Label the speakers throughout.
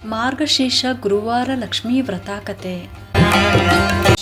Speaker 1: ಮಾರ್ಗಶೀರ್ಷ ಗುರುವಾರ ಲಕ್ಷ್ಮೀ ವ್ರತ ಕತೆ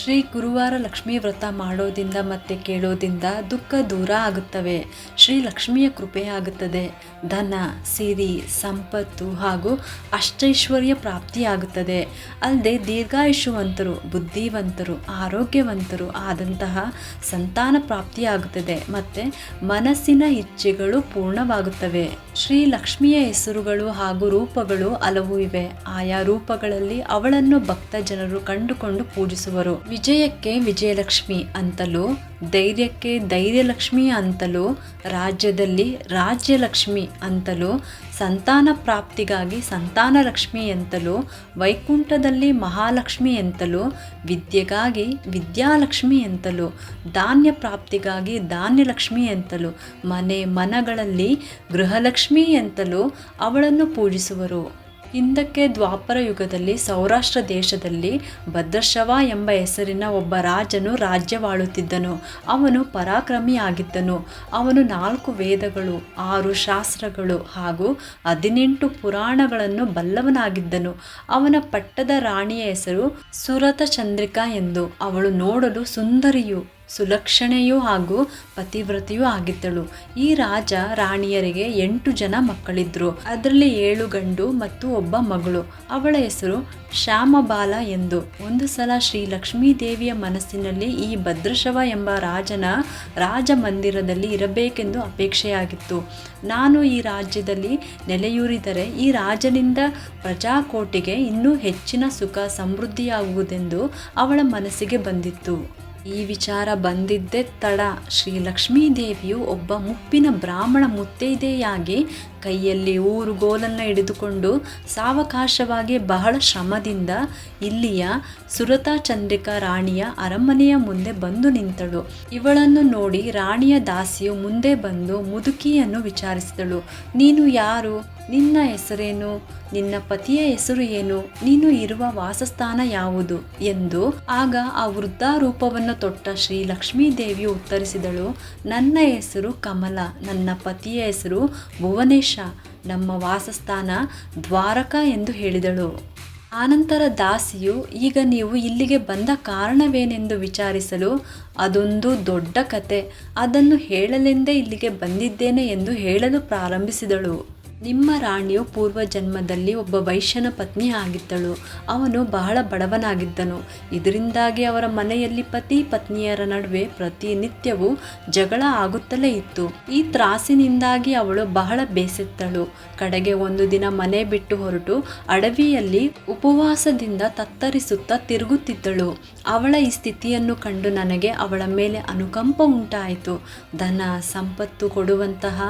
Speaker 1: ಶ್ರೀ ಗುರುವಾರ ಲಕ್ಷ್ಮೀ ವ್ರತ ಮಾಡೋದಿಂದ ಮತ್ತೆ ಕೇಳೋದಿಂದ ದುಃಖ ದೂರ ಆಗುತ್ತವೆ. ಶ್ರೀ ಲಕ್ಷ್ಮಿಯ ಕೃಪೆ ಆಗುತ್ತದೆ. ಧನ, ಸಿರಿ, ಸಂಪತ್ತು ಹಾಗೂ ಅಷ್ಟೈಶ್ವರ್ಯ ಪ್ರಾಪ್ತಿಯಾಗುತ್ತದೆ ಅಲ್ಲದೆ ದೀರ್ಘಾಯುಷವಂತರು ಬುದ್ಧಿವಂತರು, ಆರೋಗ್ಯವಂತರು ಆದಂತಹ ಸಂತಾನ ಪ್ರಾಪ್ತಿಯಾಗುತ್ತದೆ ಮತ್ತು ಮನಸ್ಸಿನ ಇಚ್ಛೆಗಳು ಪೂರ್ಣವಾಗುತ್ತವೆ. ಶ್ರೀ ಲಕ್ಷ್ಮಿಯ ಹೆಸರುಗಳು ಹಾಗೂ ರೂಪಗಳು ಹಲವು ಇವೆ. ಆಯಾ ರೂಪಗಳಲ್ಲಿ ಅವಳನ್ನು ಭಕ್ತ ಜನರು ಕಂಡುಕೊಂಡು ಪೂಜಿಸುವರು. ವಿಜಯಕ್ಕೆ ವಿಜಯಲಕ್ಷ್ಮಿ ಅಂತಲೂ, ಧೈರ್ಯಕ್ಕೆ ಧೈರ್ಯಲಕ್ಷ್ಮಿ ಅಂತಲೂ, ರಾಜ್ಯದಲ್ಲಿ ರಾಜ್ಯಲಕ್ಷ್ಮಿ ಅಂತಲೂ, ಸಂತಾನ ಪ್ರಾಪ್ತಿಗಾಗಿ ಸಂತಾನ ಲಕ್ಷ್ಮಿ ಎಂತಲೂ ವೈಕುಂಠದಲ್ಲಿ ಮಹಾಲಕ್ಷ್ಮಿ ಎಂತಲೂ ವಿದ್ಯೆಗಾಗಿ ವಿದ್ಯಾಲಕ್ಷ್ಮಿ ಎಂತಲೂ ಧಾನ್ಯ ಪ್ರಾಪ್ತಿಗಾಗಿ ಧಾನ್ಯಲಕ್ಷ್ಮಿ ಎಂತಲೂ ಮನೆ ಮನಗಳಲ್ಲಿ ಗೃಹಲಕ್ಷ್ಮಿ ಎಂತಲೂ ಅವಳನ್ನು ಪೂಜಿಸುವರು. ಹಿಂದಕ್ಕೆ ದ್ವಾಪರ ಯುಗದಲ್ಲಿ ಸೌರಾಷ್ಟ್ರ ದೇಶದಲ್ಲಿ ಭದ್ರಶವ ಎಂಬ ಹೆಸರಿನ ಒಬ್ಬ ರಾಜನು ರಾಜ್ಯವಾಳುತ್ತಿದ್ದನು. ಅವನು ಪರಾಕ್ರಮಿಯಾಗಿದ್ದನು. ಅವನು ನಾಲ್ಕು ವೇದಗಳು, ಆರು ಶಾಸ್ತ್ರಗಳು ಹಾಗೂ ಹದಿನೆಂಟು ಪುರಾಣಗಳನ್ನು ಬಲ್ಲವನಾಗಿದ್ದನು. ಅವನ ಪಟ್ಟದ ರಾಣಿಯ ಹೆಸರು ಸುರತ ಚಂದ್ರಿಕಾ ಎಂದು. ಅವಳು ನೋಡಲು ಸುಂದರಿಯು. ಸುಲಕ್ಷಣೆಯೂ ಹಾಗೂ ಪತಿವ್ರತೆಯೂ ಆಗಿದ್ದಳು. ಈ ರಾಜ ರಾಣಿಯರಿಗೆ ಎಂಟು ಜನ ಮಕ್ಕಳಿದ್ರು. ಅದರಲ್ಲಿ ಏಳು ಗಂಡು ಮತ್ತು ಒಬ್ಬ ಮಗಳು. ಅವಳ ಹೆಸರು ಶ್ಯಾಮಬಾಲ ಎಂದು. ಒಂದು ಸಲ ಶ್ರೀ ಲಕ್ಷ್ಮೀದೇವಿಯ ಮನಸ್ಸಿನಲ್ಲಿ ಈ ಭದ್ರಶವ ಎಂಬ ರಾಜನ ರಾಜಮಂದಿರದಲ್ಲಿ ಇರಬೇಕೆಂದು ಅಪೇಕ್ಷೆಯಾಗಿತ್ತು. ನಾನು ಈ ರಾಜ್ಯದಲ್ಲಿ ನೆಲೆಯೂರಿದರೆ ಈ ರಾಜನಿಂದ ಪ್ರಜಾಕೋಟಿಗೆ ಇನ್ನೂ ಹೆಚ್ಚಿನ ಸುಖ ಸಮೃದ್ಧಿಯಾಗುವುದೆಂದು ಅವಳ ಮನಸ್ಸಿಗೆ ಬಂದಿತ್ತು. ಈ ವಿಚಾರ ಬಂದಿದ್ದೇ ತಡ. ಶ್ರೀ ಲಕ್ಷ್ಮೀದೇವಿಯು ಒಬ್ಬ ಮುಪ್ಪಿನ ಬ್ರಾಹ್ಮಣ ಮುತ್ತೈದೆಯಾಗಿ ಕೈಯಲ್ಲಿ ಊರು ಗೋಲನ್ನು ಹಿಡಿದುಕೊಂಡು ಸಾವಕಾಶವಾಗಿ ಬಹಳ ಶ್ರಮದಿಂದ ಇಲ್ಲಿಯ ಸುರತಾ ಚಂದ್ರಿಕಾ ರಾಣಿಯ ಅರಮನೆಯ ಮುಂದೆ ಬಂದು ನಿಂತಳು. ಇವಳನ್ನು ನೋಡಿ ರಾಣಿಯ ದಾಸಿಯು ಮುಂದೆ ಬಂದು ಮುದುಕಿಯನ್ನು ವಿಚಾರಿಸಿದಳು. ನೀನು ಯಾರು? ನಿನ್ನ ಹೆಸರೇನು? ನಿನ್ನ ಪತಿಯ ಹೆಸರು ಏನು? ನೀನು ಇರುವ ವಾಸಸ್ಥಾನ ಯಾವುದು? ಎಂದು ಆಗ ಆ ವೃದ್ಧಾರೂಪವನ್ನು ತೊಟ್ಟ ಶ್ರೀ ಲಕ್ಷ್ಮೀದೇವಿಯು ಉತ್ತರಿಸಿದಳು. ನನ್ನ ಹೆಸರು ಕಮಲ, ನನ್ನ ಪತಿಯ ಹೆಸರು ಭುವನೇಶ, ನಮ್ಮ ವಾಸಸ್ಥಾನ ದ್ವಾರಕ ಎಂದು ಹೇಳಿದಳು. ಆನಂತರ ದಾಸಿಯು, ಈಗ ನೀವು ಇಲ್ಲಿಗೆ ಬಂದ ಕಾರಣವೇನೆಂದು ವಿಚಾರಿಸಲು, ಅದೊಂದು ದೊಡ್ಡ ಕತೆ, ಅದನ್ನು ಹೇಳಲೆಂದೇ ಇಲ್ಲಿಗೆ ಬಂದಿದ್ದೇನೆ ಎಂದು ಹೇಳಲು ಪ್ರಾರಂಭಿಸಿದಳು. ನಿಮ್ಮ ರಾಣಿಯು ಪೂರ್ವ ಜನ್ಮದಲ್ಲಿ ಒಬ್ಬ ವೈಶ್ಯನ ಪತ್ನಿ ಆಗಿದ್ದಳು. ಅವನು ಬಹಳ ಬಡವನಾಗಿದ್ದನು. ಇದರಿಂದಾಗಿ ಅವರ ಮನೆಯಲ್ಲಿ ಪತಿ ಪತ್ನಿಯರ ನಡುವೆ ಪ್ರತಿನಿತ್ಯವೂ ಜಗಳ ಆಗುತ್ತಲೇ ಇತ್ತು. ಈ ತ್ರಾಸಿನಿಂದಾಗಿ ಅವಳು ಬಹಳ ಬೇಸೆತ್ತಳು. ಕಡೆಗೆ ಒಂದು ದಿನ ಮನೆ ಬಿಟ್ಟು ಹೊರಟು ಅಡವಿಯಲ್ಲಿ ಉಪವಾಸದಿಂದ ತತ್ತರಿಸುತ್ತಾ ತಿರುಗುತ್ತಿದ್ದಳು. ಅವಳ ಈ ಸ್ಥಿತಿಯನ್ನು ಕಂಡು ನನಗೆ ಅವಳ ಮೇಲೆ ಅನುಕಂಪ ಉಂಟಾಯಿತು. ಧನ, ಸಂಪತ್ತು ಕೊಡುವಂತಹ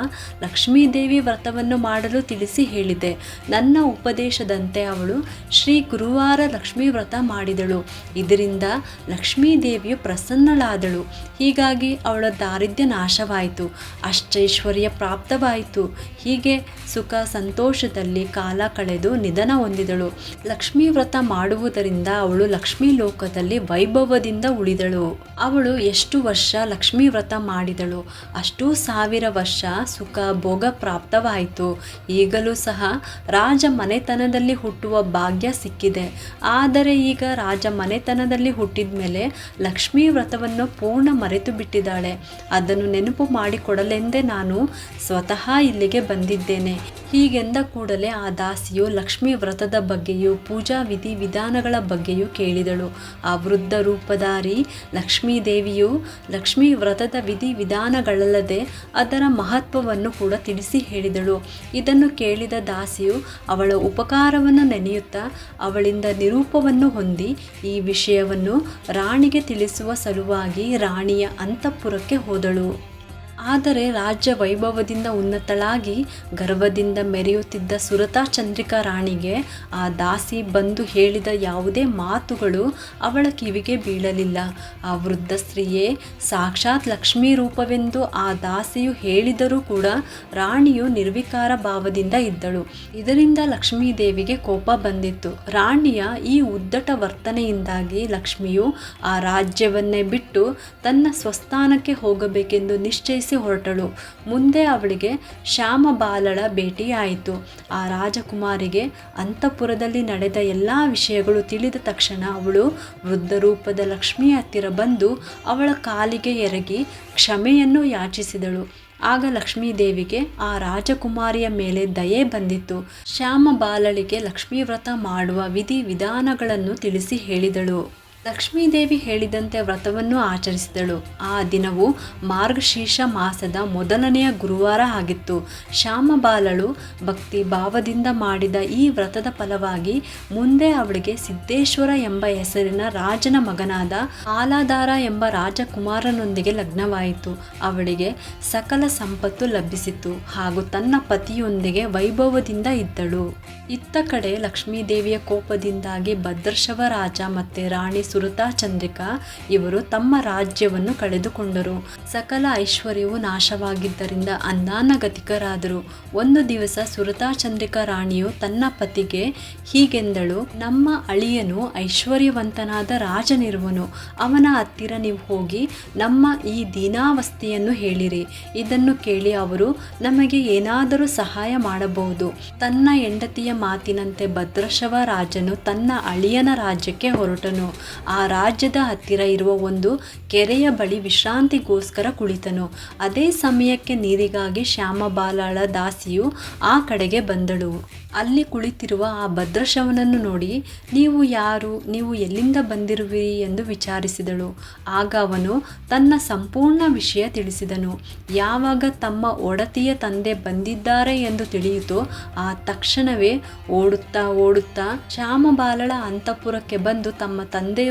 Speaker 1: ಲಕ್ಷ್ಮೀದೇವಿ ವ್ರತವನ್ನು ಮಾಡಲು ತಿಳಿಸಿ ಹೇಳಿದೆ. ನನ್ನ ಉಪದೇಶದಂತೆ ಅವಳು ಶ್ರೀ ಗುರುವಾರ ಲಕ್ಷ್ಮೀ ವ್ರತ ಮಾಡಿದಳು. ಇದರಿಂದ ಲಕ್ಷ್ಮೀದೇವಿಯು ಪ್ರಸನ್ನಳಾದಳು. ಹೀಗಾಗಿ ಅವಳ ದಾರಿದ್ರ್ಯ ನಾಶವಾಯಿತು. ಅಷ್ಟೈಶ್ವರ್ಯ ಪ್ರಾಪ್ತವಾಯಿತು. ಹೀಗೆ ಸುಖ ಸಂತೋಷದಲ್ಲಿ ಕಾಲ ಕಳೆದು ನಿಧನ ಹೊಂದಿದಳು. ಲಕ್ಷ್ಮೀ ವ್ರತ ಮಾಡುವುದರಿಂದ ಅವಳು ಲಕ್ಷ್ಮೀ ಲೋಕದಲ್ಲಿ ವೈಭವದಿಂದ ಉಳಿದಳು. ಅವಳು ಎಷ್ಟು ವರ್ಷ ಲಕ್ಷ್ಮೀ ವ್ರತ ಮಾಡಿದಳು? ಅಷ್ಟು ಸಾವಿರ ವರ್ಷ ಸುಖ ಭೋಗ ಪ್ರಾಪ್ತವಾಯಿತು. ಈಗಲೂ ಸಹ ರಾಜ ಮನೆತನದಲ್ಲಿ ಹುಟ್ಟುವ ಭಾಗ್ಯ ಸಿಕ್ಕಿದೆ. ಆದರೆ ಈಗ ರಾಜ ಮನೆತನದಲ್ಲಿ ಹುಟ್ಟಿದ ಮೇಲೆ ಲಕ್ಷ್ಮೀ ವ್ರತವನ್ನು ಪೂರ್ಣ ಮರೆತು ಬಿಟ್ಟಿದ್ದಾಳೆ. ಅದನ್ನು ನೆನಪು ಮಾಡಿಕೊಡಲೆಂದೇ ನಾನು ಸ್ವತಃ ಇಲ್ಲಿಗೆ ಬಂದಿದ್ದೇನೆ. ಹೀಗೆಂದ ಕೂಡಲೇ ಆ ದಾಸಿಯು ಲಕ್ಷ್ಮೀ ವ್ರತದ ಬಗ್ಗೆಯೂ ಪೂಜಾ ವಿಧಿ ವಿಧಾನಗಳ ಬಗ್ಗೆಯೂ ಕೇಳಿದಳು. ಆ ವೃದ್ಧ ರೂಪಧಾರಿ ಲಕ್ಷ್ಮೀ ದೇವಿಯು ಲಕ್ಷ್ಮೀ ವ್ರತದ ವಿಧಿ ವಿಧಾನಗಳಲ್ಲದೆ ಅದರ ಮಹತ್ವವನ್ನು ಕೂಡ ತಿಳಿಸಿ ಹೇಳಿದಳು. ಇದನ್ನು ಕೇಳಿದ ದಾಸಿಯು ಅವಳ ಉಪಕಾರವನ್ನು ನೆನೆಯುತ್ತಾ ಅವಳಿಂದ ನಿರೂಪವನ್ನು ಹೊಂದಿ ಈ ವಿಷಯವನ್ನು ರಾಣಿಗೆ ತಿಳಿಸುವ ಸಲುವಾಗಿ ರಾಣಿಯ ಅಂತಃಪುರಕ್ಕೆ ಹೋದಳು. ಆದರೆ ರಾಜ್ಯ ವೈಭವದಿಂದ ಉನ್ನತಳಾಗಿ ಗರ್ವದಿಂದ ಮೆರೆಯುತ್ತಿದ್ದ ಸುರತಾ ಚಂದ್ರಿಕಾ ರಾಣಿಗೆ ಆ ದಾಸಿ ಬಂದು ಹೇಳಿದ ಯಾವುದೇ ಮಾತುಗಳು ಅವಳ ಕಿವಿಗೆ ಬೀಳಲಿಲ್ಲ. ಆ ವೃದ್ಧ ಸ್ತ್ರೀಯೇ, ಸಾಕ್ಷಾತ್ ಲಕ್ಷ್ಮೀ ರೂಪವೆಂದು ಆ ದಾಸಿಯು ಹೇಳಿದರೂ ಕೂಡ ರಾಣಿಯು ನಿರ್ವಿಕಾರ ಭಾವದಿಂದ ಇದ್ದಳು. ಇದರಿಂದ ಲಕ್ಷ್ಮೀ ದೇವಿಗೆ ಕೋಪ ಬಂದಿತ್ತು. ರಾಣಿಯ ಈ ಉದ್ದಟ ವರ್ತನೆಯಿಂದಾಗಿ ಲಕ್ಷ್ಮಿಯು ಆ ರಾಜ್ಯವನ್ನೇ ಬಿಟ್ಟು ತನ್ನ ಸ್ವಸ್ಥಾನಕ್ಕೆ ಹೋಗಬೇಕೆಂದು ನಿಶ್ಚಯಿಸಿ ಸತ್ಕರಿಸಿ ಹೊರಟಳು. ಮುಂದೆ ಅವಳಿಗೆ ಶ್ಯಾಮಬಾಲಳ ಭೇಟಿಯಾಯಿತು. ಆ ರಾಜಕುಮಾರಿಗೆ ಅಂತಃಪುರದಲ್ಲಿ ನಡೆದ ಎಲ್ಲ ವಿಷಯಗಳು ತಿಳಿದ ತಕ್ಷಣ ಅವಳು ವೃದ್ಧ ರೂಪದ ಲಕ್ಷ್ಮಿಯ ಹತ್ತಿರ ಬಂದು ಅವಳ ಕಾಲಿಗೆ ಎರಗಿ ಕ್ಷಮೆಯನ್ನು ಯಾಚಿಸಿದಳು. ಆಗ ಲಕ್ಷ್ಮೀದೇವಿಗೆ ಆ ರಾಜಕುಮಾರಿಯ ಮೇಲೆ ದಯೆ ಬಂದಿತ್ತು. ಶ್ಯಾಮ ಬಾಲಳಿಗೆ ಲಕ್ಷ್ಮೀ ವ್ರತ ಮಾಡುವ ವಿಧಿ ವಿಧಾನಗಳನ್ನು ತಿಳಿಸಿ ಹೇಳಿದಳು. ಲಕ್ಷ್ಮೀದೇವಿ ಹೇಳಿದಂತೆ ವ್ರತವನ್ನು ಆಚರಿಸಿದಳು. ಆ ದಿನವು ಮಾರ್ಗಶೀರ್ಷ ಮಾಸದ ಮೊದಲನೆಯ ಗುರುವಾರ ಆಗಿತ್ತು. ಶ್ಯಾಮಬಾಲಳು ಭಕ್ತಿ ಭಾವದಿಂದ ಮಾಡಿದ ಈ ವ್ರತದ ಫಲವಾಗಿ ಮುಂದೆ ಅವಳಿಗೆ ಸಿದ್ದೇಶ್ವರ ಎಂಬ ಹೆಸರಿನ ರಾಜನ ಮಗನಾದ ಆಲಾಧಾರ ಎಂಬ ರಾಜಕುಮಾರನೊಂದಿಗೆ ಲಗ್ನವಾಯಿತು. ಅವಳಿಗೆ ಸಕಲ ಸಂಪತ್ತು ಲಭಿಸಿತು. ಹಾಗೂ ತನ್ನ ಪತಿಯೊಂದಿಗೆ ವೈಭವದಿಂದ ಇದ್ದಳು. ಇತ್ತ ಕಡೆ ಲಕ್ಷ್ಮೀದೇವಿಯ ಕೋಪದಿಂದಾಗಿ ಭದ್ರಶವ ರಾಜ ಮತ್ತೆ ರಾಣಿ ಸುರತಾ ಚಂದ್ರಿಕಾ ಇವರು ತಮ್ಮ ರಾಜ್ಯವನ್ನು ಕಳೆದುಕೊಂಡರು. ಸಕಲ ಐಶ್ವರ್ಯವು ನಾಶವಾಗಿದ್ದರಿಂದ ಅನ್ನಾನಗತಿಕರಾದರು ಒಂದು ದಿವಸ ಸುರತಾ ಚಂದ್ರಿಕಾ ರಾಣಿಯು ತನ್ನ ಪತಿಗೆ ಹೀಗೆಂದಳು, ನಮ್ಮ ಅಳಿಯನು ಐಶ್ವರ್ಯವಂತನಾದ ರಾಜನಿರುವನು. ಅವನ ಹತ್ತಿರ ನೀವು ಹೋಗಿ ನಮ್ಮ ಈ ದೀನಾವಸ್ಥೆಯನ್ನು ಹೇಳಿರಿ. ಇದನ್ನು ಕೇಳಿ ಅವರು ನಮಗೆ ಏನಾದರೂ ಸಹಾಯ ಮಾಡಬಹುದು. ತನ್ನ ಹೆಂಡತಿಯ ಮಾತಿನಂತೆ ಭದ್ರಶವ ರಾಜನು ತನ್ನ ಅಳಿಯನ ರಾಜ್ಯಕ್ಕೆ ಹೊರಟನು. ಆ ರಾಜ್ಯದ ಹತ್ತಿರ ಇರುವ ಒಂದು ಕೆರೆಯ ಬಳಿ ವಿಶ್ರಾಂತಿಗೋಸ್ಕರ ಕುಳಿತನು. ಅದೇ ಸಮಯಕ್ಕೆ ನೀರಿಗಾಗಿ ಶ್ಯಾಮಬಾಲಳ ದಾಸಿಯು ಆ ಕಡೆಗೆ ಬಂದಳು. ಅಲ್ಲಿ ಕುಳಿತಿರುವ ಆ ಭದ್ರಶವನನ್ನು ನೋಡಿ, ನೀವು ಯಾರು? ನೀವು ಎಲ್ಲಿಂದ ಬಂದಿರುವಿರಿ? ಎಂದು ವಿಚಾರಿಸಿದಳು. ಆಗ ಅವನು ತನ್ನ ಸಂಪೂರ್ಣ ವಿಷಯ ತಿಳಿಸಿದನು. ಯಾವಾಗ ತಮ್ಮ ಒಡತಿಯ ತಂದೆ ಬಂದಿದ್ದಾರೆ ಎಂದು ತಿಳಿಯಿತೋ, ಆ ತಕ್ಷಣವೇ ಓಡುತ್ತಾ ಓಡುತ್ತಾ ಶ್ಯಾಮಬಾಲಳ ಅಂತಃಪುರಕ್ಕೆ ಬಂದು ತಮ್ಮ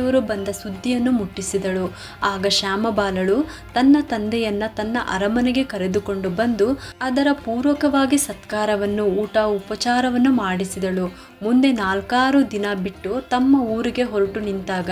Speaker 1: ತಂದೆಯವರು ಬಂದ ಸುದ್ದಿಯನ್ನು ಮುಟ್ಟಿಸಿದಳು. ಆಗ ಶ್ಯಾಮಬಾಲಳು ತನ್ನ ತಂದೆಯನ್ನ ತನ್ನ ಅರಮನೆಗೆ ಕರೆದುಕೊಂಡು ಬಂದು ಅದರ ಪೂರ್ವಕವಾಗಿ ಸತ್ಕಾರವನ್ನು, ಊಟ, ಉಪಚಾರವನ್ನು ಮಾಡಿಸಿದಳು. ಮುಂದೆ ನಾಲ್ಕಾರು ದಿನ ಬಿಟ್ಟು ತಮ್ಮ ಊರಿಗೆ ಹೊರಟು ನಿಂತಾಗ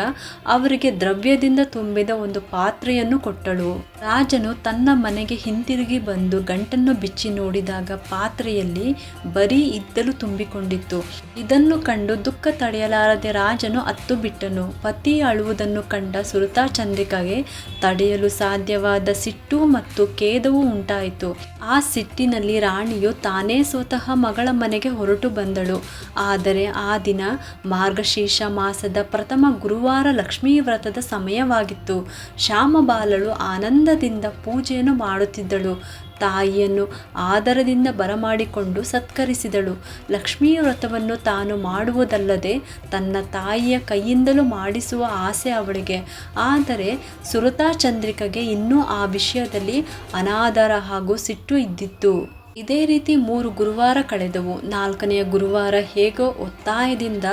Speaker 1: ಅವರಿಗೆ ದ್ರವ್ಯದಿಂದ ತುಂಬಿದ ಒಂದು ಪಾತ್ರೆಯನ್ನು ಕೊಟ್ಟಳು. ರಾಜನು ತನ್ನ ಮನೆಗೆ ಹಿಂತಿರುಗಿ ಬಂದು ಗಂಟನ್ನು ಬಿಚ್ಚಿ ನೋಡಿದಾಗ ಪಾತ್ರೆಯಲ್ಲಿ ಬರೀ ಇದ್ದಲು ತುಂಬಿಕೊಂಡಿತ್ತು. ಇದನ್ನು ಕಂಡು ದುಃಖ ತಡೆಯಲಾರದೆ ರಾಜನು ಅತ್ತು ಬಿಟ್ಟನು. ಪತಿ ಅಳುವುದನ್ನು ಕಂಡ ಸುರತಾ ಚಂದ್ರಿಕಾಗೆ ತಡೆಯಲು ಸಾಧ್ಯವಾದ ಸಿಟ್ಟು ಮತ್ತು ಖೇದವು ಉಂಟಾಯಿತು. ಆ ಸಿಟ್ಟಿನಲ್ಲಿ ರಾಣಿಯು ತಾನೇ ಸ್ವತಃ ಮಗಳ ಮನೆಗೆ ಹೊರಟು ಬಂದಳು. ಆದರೆ ಆ ದಿನ ಮಾರ್ಗಶೀರ್ಷ ಮಾಸದ ಪ್ರಥಮ ಗುರುವಾರ ಲಕ್ಷ್ಮೀ ವ್ರತದ ಸಮಯವಾಗಿತ್ತು. ಶ್ಯಾಮಬಾಲಳು ಆನಂದದಿಂದ ಪೂಜೆಯನ್ನು ಮಾಡುತ್ತಿದ್ದಳು. ತಾಯಿಯನ್ನು ಆದರದಿಂದ ಬರಮಾಡಿಕೊಂಡು ಸತ್ಕರಿಸಿದಳು. ಲಕ್ಷ್ಮೀ ವ್ರತವನ್ನು ತಾನು ಮಾಡುವುದಲ್ಲದೆ ತನ್ನ ತಾಯಿಯ ಕೈಯಿಂದಲೂ ಮಾಡಿಸುವ ಆಸೆ ಅವಳಿಗೆ. ಆದರೆ ಸುರತಾ ಚಂದ್ರಿಕೆಗೆ ಇನ್ನೂ ಆ ವಿಷಯದಲ್ಲಿ ಅನಾದರ ಹಾಗೂ ಸಿಟ್ಟು ಇದ್ದಿತ್ತು. ಇದೇ ರೀತಿ ಮೂರು ಗುರುವಾರ ಕಳೆದವು. ನಾಲ್ಕನೆಯ ಗುರುವಾರ ಹೇಗೋ ಒತ್ತಾಯದಿಂದ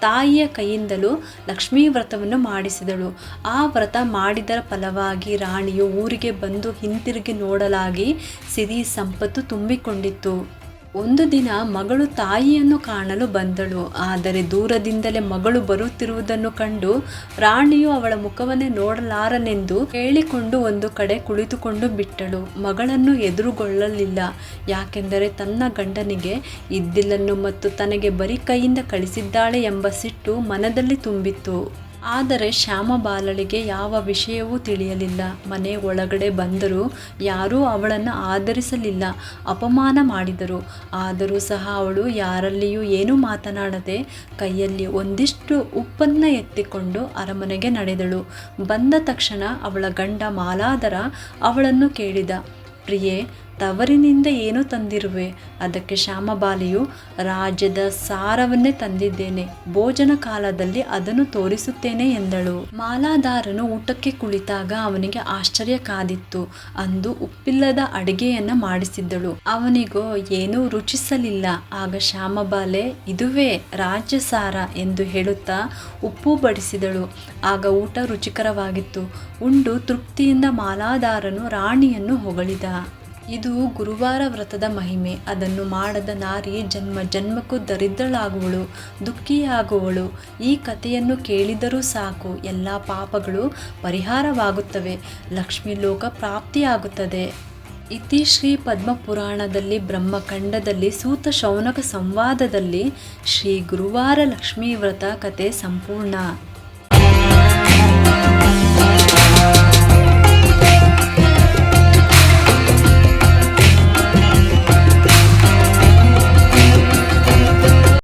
Speaker 1: ತಾಯಿಯ ಕೈಯಿಂದಲೂ ಲಕ್ಷ್ಮೀ ವ್ರತವನ್ನು ಮಾಡಿಸಿದಳು. ಆ ವ್ರತ ಮಾಡಿದರ ಫಲವಾಗಿ ರಾಣಿಯು ಊರಿಗೆ ಬಂದು ಹಿಂತಿರುಗಿ ನೋಡಲಾಗಿ ಸಿರಿ ಸಂಪತ್ತು ತುಂಬಿಕೊಂಡಿತ್ತು. ಒಂದು ದಿನ ಮಗಳು ತಾಯಿಯನ್ನು ಕಾಣಲು ಬಂದಳು. ಆದರೆ ದೂರದಿಂದಲೇ ಮಗಳು ಬರುತ್ತಿರುವುದನ್ನು ಕಂಡು ರಾಣಿಯು ಅವಳ ಮುಖವನ್ನೇ ನೋಡಲಾರನೆಂದು ಹೇಳಿಕೊಂಡು ಒಂದು ಕಡೆ ಕುಳಿತುಕೊಂಡು ಬಿಟ್ಟಳು. ಮಗಳನ್ನು ಎದುರುಗೊಳ್ಳಲಿಲ್ಲ. ಯಾಕೆಂದರೆ ತನ್ನ ಗಂಡನಿಗೆ ಇದ್ದಿಲ್ಲನ್ನು ಮತ್ತು ತನಗೆ ಬರಿ ಕೈಯಿಂದ ಕಳಿಸಿದ್ದಾಳೆ ಎಂಬ ಸಿಟ್ಟು ಮನದಲ್ಲಿ ತುಂಬಿತ್ತು. ಆದರೆ ಶ್ಯಾಮಬಾಲಳಿಗೆ ಯಾವ ವಿಷಯವೂ ತಿಳಿಯಲಿಲ್ಲ. ಮನೆ ಒಳಗಡೆ ಬಂದರೂ ಯಾರೂ ಅವಳನ್ನು ಆಧರಿಸಲಿಲ್ಲ, ಅಪಮಾನ ಮಾಡಿದರು. ಆದರೂ ಸಹ ಅವಳು ಯಾರಲ್ಲಿಯೂ ಏನೂ ಮಾತನಾಡದೆ ಕೈಯಲ್ಲಿ ಒಂದಿಷ್ಟು ಉಪ್ಪನ್ನು ಎತ್ತಿಕೊಂಡು ಅರಮನೆಗೆ ನಡೆದಳು. ಬಂದ ತಕ್ಷಣ ಅವಳ ಗಂಡ ಮಾಲಾದರ ಅವಳನ್ನು ಕೇಳಿದ, ಪ್ರಿಯೆ ತವರಿನಿಂದ ಏನು ತಂದಿರುವೆ. ಅದಕ್ಕೆ ಶ್ಯಾಮಬಾಲಿಯು ರಾಜ್ಯದ ಸಾರವನ್ನೇ ತಂದಿದ್ದೇನೆ. ಭೋಜನ ಕಾಲದಲ್ಲಿ ಅದನ್ನು ತೋರಿಸುತ್ತೇನೆ ಎಂದಳು. ಮಾಲಾದಾರನು ಊಟಕ್ಕೆ ಕುಳಿತಾಗ ಅವನಿಗೆ ಆಶ್ಚರ್ಯ ಕಾದಿತ್ತು. ಅಂದು ಉಪ್ಪಿಲ್ಲದ ಅಡಿಗೆಯನ್ನ ಮಾಡಿಸಿದ್ದಳು. ಅವನಿಗೋ ಏನೂ ರುಚಿಸಲಿಲ್ಲ. ಆಗ ಶ್ಯಾಮಬಾಲೆ, ಇದುವೇ ರಾಜ್ಯ ಸಾರ ಎಂದು ಹೇಳುತ್ತಾ ಉಪ್ಪು ಬಡಿಸಿದಳು. ಆಗ ಊಟ ರುಚಿಕರವಾಗಿತ್ತು. ಉಂಡು ತೃಪ್ತಿಯಿಂದ ಮಾಲಾದಾರನು ರಾಣಿಯನ್ನು ಹೊಗಳಿದ. ಇದು ಗುರುವಾರ ವ್ರತದ ಮಹಿಮೆ. ಅದನ್ನು ಮಾಡದ ನಾರಿ ಜನ್ಮ ಜನ್ಮಕ್ಕೂ ದರಿದ್ರಳಾಗುವಳು, ದುಃಖಿಯಾಗುವಳು. ಈ ಕಥೆಯನ್ನು ಕೇಳಿದರೂ ಸಾಕು, ಎಲ್ಲ ಪಾಪಗಳು ಪರಿಹಾರವಾಗುತ್ತವೆ, ಲಕ್ಷ್ಮೀ ಲೋಕ ಪ್ರಾಪ್ತಿಯಾಗುತ್ತದೆ. ಇತಿ ಶ್ರೀ ಪದ್ಮಪುರಾಣದಲ್ಲಿ, ಬ್ರಹ್ಮಖಂಡದಲ್ಲಿ, ಸೂತ ಶೌನಕ ಸಂವಾದದಲ್ಲಿ ಶ್ರೀ ಗುರುವಾರ ಲಕ್ಷ್ಮೀ ವ್ರತ ಕಥೆ ಸಂಪೂರ್ಣ.